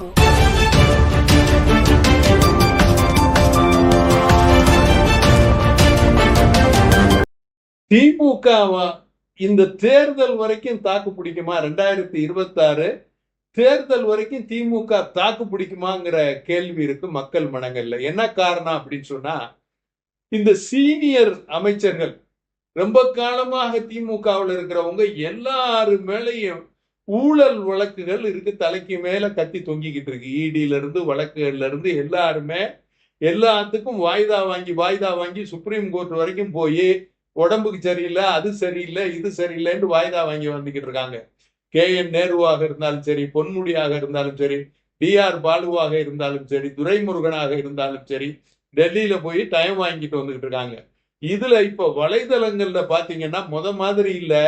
Mango. திமுகவா இந்த தேர்தல் வரைக்கும் தாக்கு பிடிக்குமா ரெண்டாயிரத்தி இருபத்தி ஆறு தேர்தல் வரைக்கும் திமுக தாக்கு பிடிக்குமாங்கிற கேள்வி இருக்கு மக்கள் மனங்கள்ல என்ன காரணம் அப்படின்னு சொன்னா இந்த சீனியர் அமைச்சர்கள் ரொம்ப காலமாக திமுகவில் இருக்கிறவங்க எல்லாரு மேலையும் ஊழல் வழக்குகள் இருக்கு. தலைக்கு மேல கத்தி தொங்கிக்கிட்டு இருக்கு. இடியில இருந்து வழக்குகள்ல இருந்து எல்லாருமே எல்லாத்துக்கும் வாய்தா வாங்கி வாய்தா வாங்கி சுப்ரீம் கோர்ட் வரைக்கும் போய் உடம்புக்கு சரியில்லை அது சரியில்லை இது சரியில்லைன்னு வாய்தா வாங்கி வந்துக்கிட்டு இருக்காங்க. கே. என். நேருவாக இருந்தாலும் சரி பொன்முடியாக இருந்தாலும் சரி டி ஆர். பாலுவாக இருந்தாலும் சரி துரைமுருகனாக இருந்தாலும் சரி டெல்லியில போய் டைம் வாங்கிட்டு வந்துகிட்டு இருக்காங்க. இதுல இப்ப வலைதளங்கள்ல பாத்தீங்கன்னா முத மாதிரி இல்லை.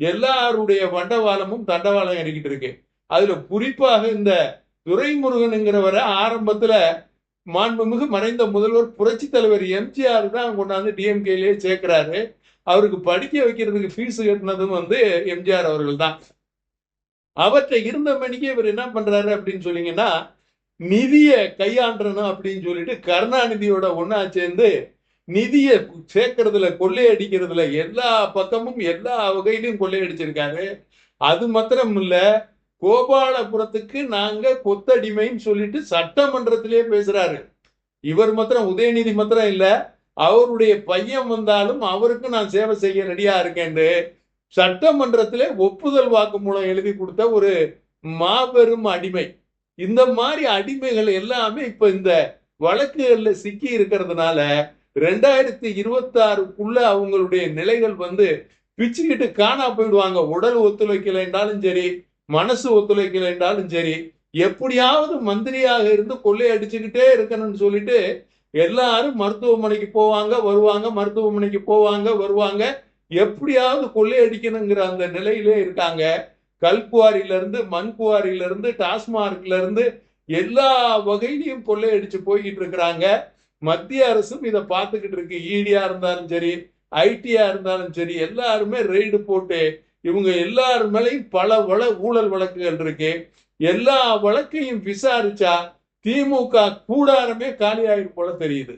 எல்லாருடைய வண்டவாளமும் தண்டவாளம் இறக்கிட்டு இருக்கு. அதுல குறிப்பாக இந்த துரைமுருகனுங்கிறவரை ஆரம்பத்துல மாண்புமிகு மறைந்த முதல்வர் புரட்சி தலைவர் எம்ஜிஆர் தான் கொண்டாந்து டிஎம்கேலயே சேர்க்கிறாரு. அவருக்கு படிக்க வைக்கிறதுக்கு ஃபீஸ் கட்டினதும் வந்து எம்ஜிஆர் அவர்கள் தான். அவற்றை இருந்த மணிக்கு இவர் என்ன பண்றாரு அப்படின்னு சொன்னீங்கன்னா நிதியை கையாண்டணும் அப்படின்னு சொல்லிட்டு கருணாநிதியோட ஒன்னா சேர்ந்து நிதியை சேர்க்கறதுல கொள்ளையடிக்கிறதுல எல்லா பக்கமும் எல்லா வகையிலும் கொள்ளையடிச்சிருக்காரு. அது மாத்திரம் இல்ல கோபாலபுரத்துக்கு நாங்க கொத்தடிமைன்னு சொல்லிட்டு சட்டமன்றத்திலே பேசுறாரு. இவர் மாத்திரம் உதயநிதி மாத்திரம் இல்ல அவருடைய பையன் வந்தாலும் அவருக்கு நான் சேவை செய்ய ரெடியா இருக்கேன்னு சட்டமன்றத்திலே ஒப்புதல் வாக்கு மூலம் எழுதி கொடுத்த ஒரு மாபெரும் அடிமை. இந்த மாதிரி அடிமைகள் எல்லாமே இப்ப இந்த வழக்குகள்ல சிக்கி இருக்கிறதுனால ரெண்டாயிரத்தி இருபத்தி ஆறுக்குள்ள அவங்களுடைய நிலைகள் வந்து பிச்சுக்கிட்டு காணா போயிடுவாங்க. உடல் ஒத்துழைக்கலைன்றாலும் சரி மனசு ஒத்துழைக்கலைன்றாலும் சரி எப்படியாவது மந்திரியாக இருந்து கொள்ளை அடிச்சுக்கிட்டே இருக்கணும்னு சொல்லிட்டு எல்லாரும் மருத்துவமனைக்கு போவாங்க வருவாங்க மருத்துவமனைக்கு போவாங்க வருவாங்க. எப்படியாவது கொள்ளையடிக்கணுங்கிற அந்த நிலையிலே இருக்காங்க. கல்குவாரியில இருந்து மண் இருந்து டாஸ்மார்க்ல இருந்து எல்லா வகையிலையும் கொள்ளையடிச்சு போய்கிட்டு இருக்கிறாங்க. மத்திய அரசும் இதை பார்த்துக்கிட்டு இருக்கு. ஈடியா இருந்தாலும் சரி ஐடியா இருந்தாலும் சரி எல்லாருமே ரெய்டு போட்டு இவங்க எல்லாரு மேலையும் பல வள ஊழல் வழக்குகள் இருக்கு. எல்லா வழக்கையும் விசாரிச்சா திமுக கூடாரமே காலியாயிரு போல தெரியுது.